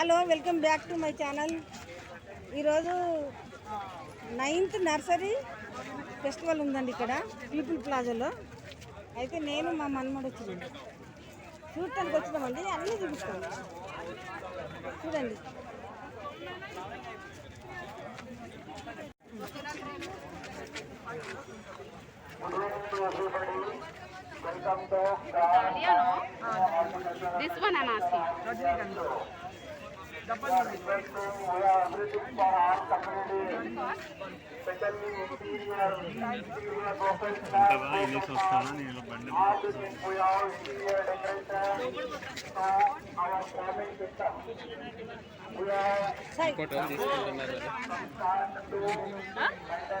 Hello welcome back to my channel. ఈరోజు ninth nursery festival ఉందండి ఇక్కడ పీపుల్ ప్లాజాలో. అయితే నేను మా మన్మడు వచ్చింది చూడటానికి వచ్చినామండి అన్నీ చూపిస్తాను చూడండి. This one I'm asking. ఉంటుందా ఇల్లేసి వస్తానా నేను బండి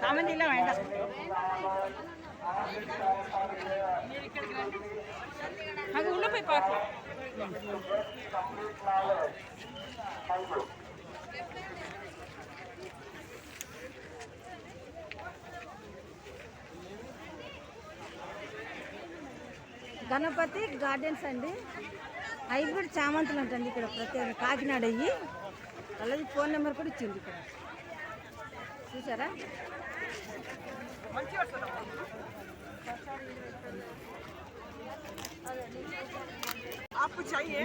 సామాన్ గణపతి గార్డెన్స్ అండి. హైబ్రిడ్ చామంతులు అంటండి ఇక్కడ ప్రత్యేక కాకినాడ అయ్యి. అలాగే ఫోన్ నెంబర్ కూడా ఇచ్చింది ఇక్కడ. చూసారా? అప్పు చెయ్యి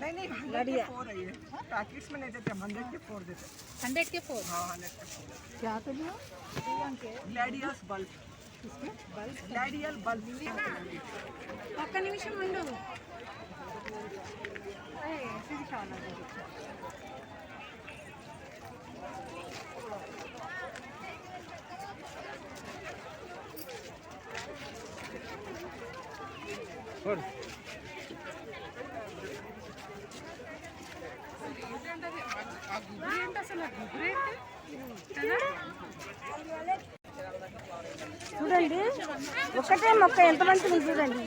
नहीं नहीं हंड्रेड के फोर है ये पैकेट्स में नहीं देते हम हंड्रेड के फोर देते हंड्रेड के फोर हाँ हंड्रेड के फोर क्या तो लिया? ग्लैडियस बल्ब ग्लैडियल बल्ब ఒక్క నిమిషం ఉండు చూడండి ఒకటే మొక్క ఎంత మంచిగా ఉంది చూడండి.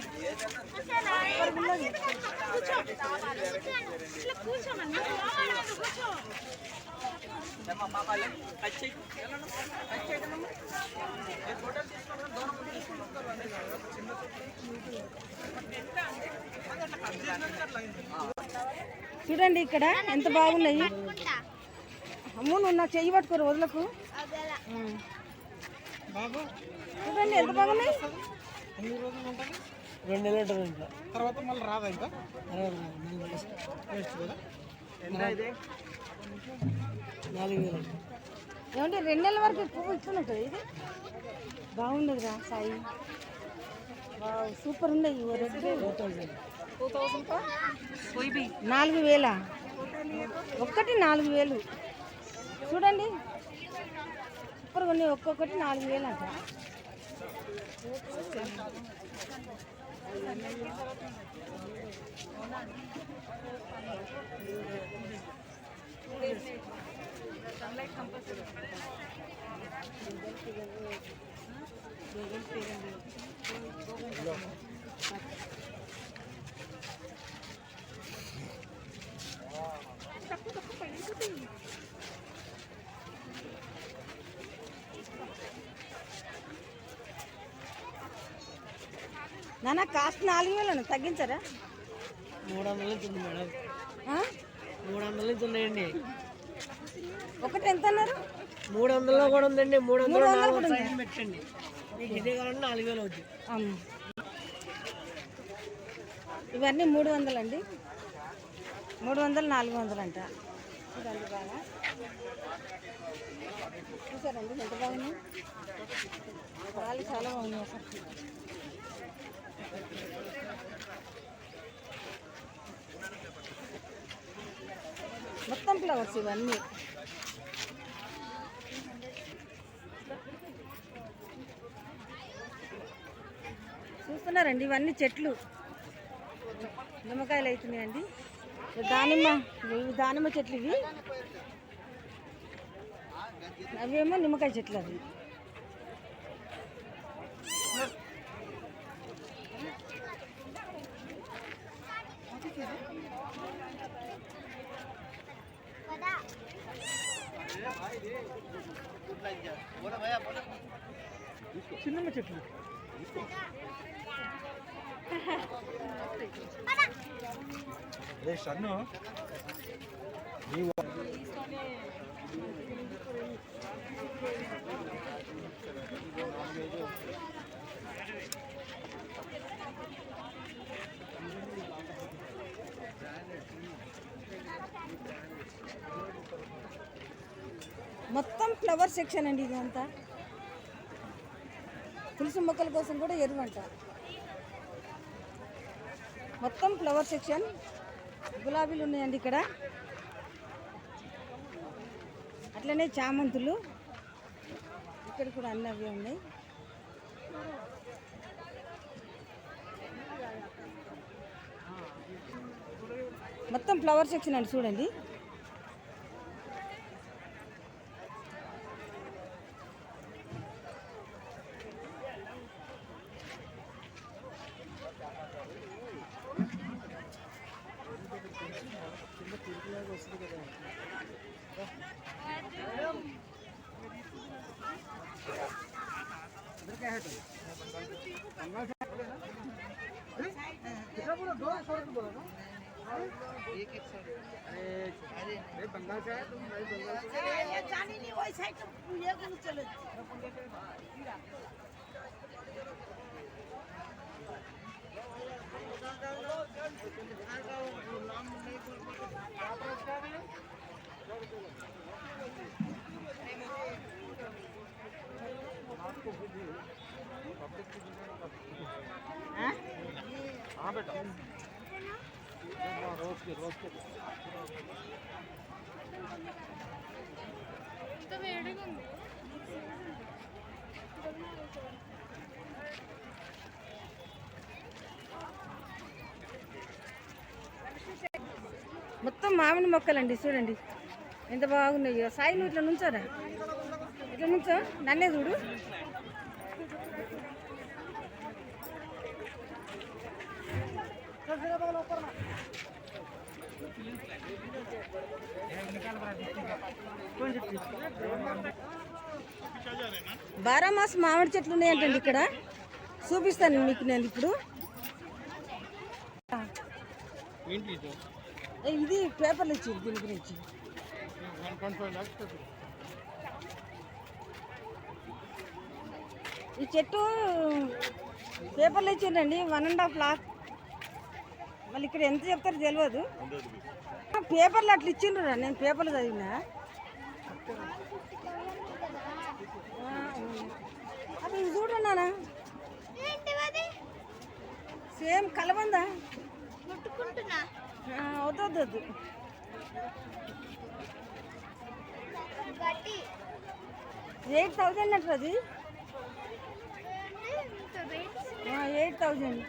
చూడండి ఇక్కడ ఎంత బాగున్నాయి. అమ్ము నువ్వు నా చెయ్యి పట్టుకోరు వదలకు. ఉం. చూడండి ఎంత బాగున్నాయి? రెండు నెలలు ఉంటుంది ఇంట్లో తర్వాత మళ్ళీ రాదా ఇంకా? ఎంత ఇది నాలుగు వేలు. ఏమంటే రెండు నెలల వరకు పువ్వు ఇస్తున్నట్టు ఇది? బాగుండదు రా సాయి సూపర్ రెడ్ నాలుగు వేల? ఒక్కటి నాలుగు వేలు. చూడండి. సూపర్గా ఉన్నాయి ఒక్కొక్కటి నాలుగు వేలు అంట సన్లైట్ కంపల్సరీ తక్కువ తక్కువ పైన నాన్న కాస్ట్ నాలుగు వేలు తగ్గించారా? మూడు వందల నుంచి ఉంది. మేడం? మూడు వందల నుంచి ఉన్నాయండి ఒకటి ఎంత అన్నారు మూడు వందల్లో కూడా ఉందండి మూడు వందలు పెట్టండి. మీకు ఇదే కావాలంటే నాలుగు వేలు అవుతుంది. ఇవన్నీ మూడు వందలు అండి మూడు వందలు నాలుగు వందలు అంట చూడండి బాగా చూసారండి ఎంత బాగుంది గాలి చాలా అసలు. మొత్తం ఫ్లవర్స్ ఇవన్నీ. చూస్తున్నారండి ఇవన్నీ చెట్లు. నిమ్మకాయలు అవుతున్నాయండి. దానిమ్మ ఇవి దానిమ్మ చెట్లు ఇవి. అవేమో నిమ్మకాయ చెట్లు అవి. చిన్నమ్మ చెట్లు రే షన్ను మొత్తం ఫ్లవర్ సెక్షన్ అండి ఇదంతా. తులసి మొక్కల కోసం కూడా ఎరువంట. మొత్తం ఫ్లవర్ సెక్షన్. గులాబీలు ఉన్నాయండి ఇక్కడ. అట్లనే చామంతులు. ఇక్కడ కూడా అన్నీ అవి ఉన్నాయి. మొత్తం ఫ్లవర్ సెక్షన్ అండి చూడండి. एक एक साइड अरे अरे बंगाल से आया तुम भाई बंगाल से ये जानी नहीं वही साइड तो ये को चले आपको खुद ही पब्लिक की हाँ बेटा। మొత్తం మామిడి మొక్కలండి చూడండి. ఎంత బాగున్నాయో. సాయి నువ్వు ఇట్లా నుంచోరా. ఇట్లా నుంచో. నన్నే చూడు. బారామాస్ మామిడి చెట్లు ఉన్నాయంటండి ఇక్కడ. చూపిస్తాను మీకు నేను ఇప్పుడు. ఇది పేపర్లు ఇచ్చింది దీని గురించి. ఈ చెట్టు పేపర్లు ఇచ్చిండండి వన్ అండ్ హాఫ్ లాక్ మళ్ళీ ఇక్కడ ఎంత చెప్తారో తెలియదు. ఆ, పేపర్లు అట్లా ఇచ్చిండ్రు నేను పేపర్లు చదివినా. ఆ, అవి ఇవి చూడండి నాన్న. సేమ్ కలబందా ముట్టుకుంటున్నా. ఆ, వద్దు వద్దు వద్దు. గట్టి ఎయిట్ థౌజండ్ అంటారు అది? ఎయిట్ థౌజండ్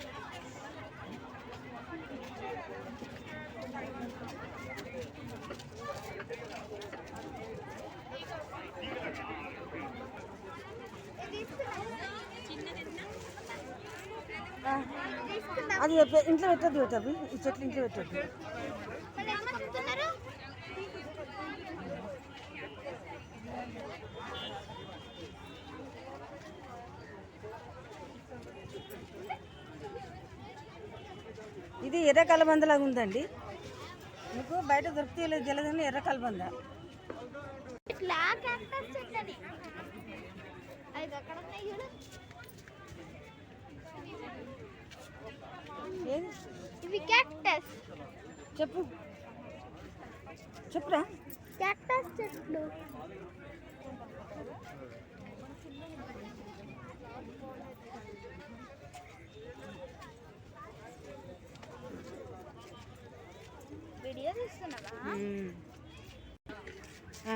అది ఇంట్లో పెట్టద్దు పెట్టవి ఈ చెట్లు ఇంట్లో పెట్టద్దు. ఇది ఎర్ర కలబందలాగా ఉందండి. బయట దొరికితే లేదు తెలియదు కానీ ఎర్ర కలబంద ఇవి క్యాక్టస్. చెప్పు. చెప్పురా. క్యాక్టస్ చెట్లు. వీడియో తీస్తున్నావా మ్మ్. ఆ.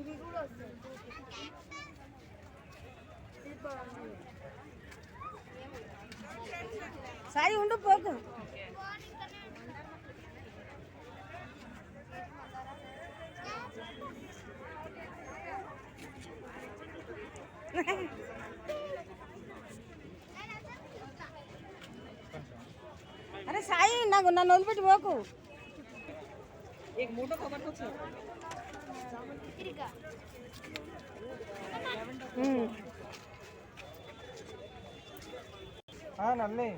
ఇవి కూడా వస్తాయి సాయి ఉండు పోకు అరే ఆగు నన్ను వదిలిపెట్టి పోకు. నల్లి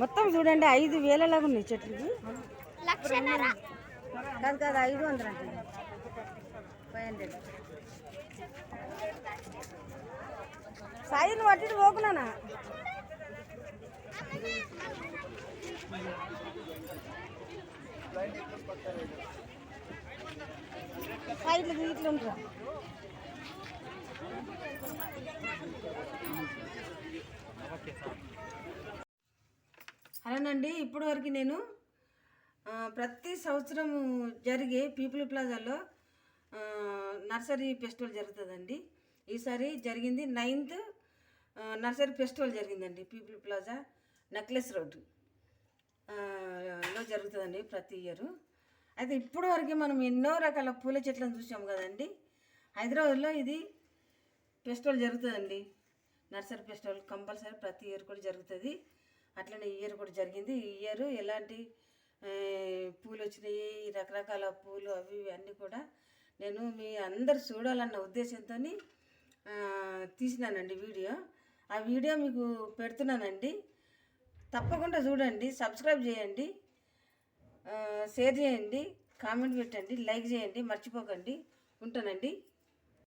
మొత్తం చూడండి ఐదు వేలలాగా ఉన్నాయి చెట్లు కాదు కాదు ఐదు వందలు అంటే ఫైవ్ హండ్రెడ్. సాయిని నువ్వు అటు ఇటు పోకున్నానా? సాయి ఇట్లా ఉంటారా అలానండి ఇప్పటి వరకు నేను ప్రతి సంవత్సరం జరిగే పీపుల్ ప్లాజాలో నర్సరీ ఫెస్టివల్ జరుగుతుందండి. ఈసారి జరిగింది నైన్త్ నర్సరీ ఫెస్టివల్ జరిగిందండి పీపుల్ ప్లాజా నెక్లెస్ రోడ్డు. లో జరుగుతుందండి ప్రతి ఇయర్. అయితే ఇప్పటి వరకు మనం ఎన్నో రకాల పూల చెట్లను చూసాం కదండి. హైదరాబాద్లో ఇది ఫెస్టివల్ జరుగుతుందండి. నర్సరీ ఫెస్టివల్ కంపల్సరీ ప్రతి ఇయర్ కూడా జరుగుతుంది. అట్లనే ఈ ఇయర్ కూడా జరిగింది. ఈ ఇయర్ ఎలాంటి పూలు వచ్చినాయి రకరకాల పూలు అవి ఇవి అన్నీ కూడా నేను మీ అందరు చూడాలన్న ఉద్దేశంతో తీసినానండి వీడియో. ఆ వీడియో మీకు పెడుతున్నానండి. తప్పకుండా చూడండి సబ్స్క్రైబ్ చేయండి షేర్ చేయండి కామెంట్ పెట్టండి లైక్ చేయండి మర్చిపోకండి. ఉంటానండి.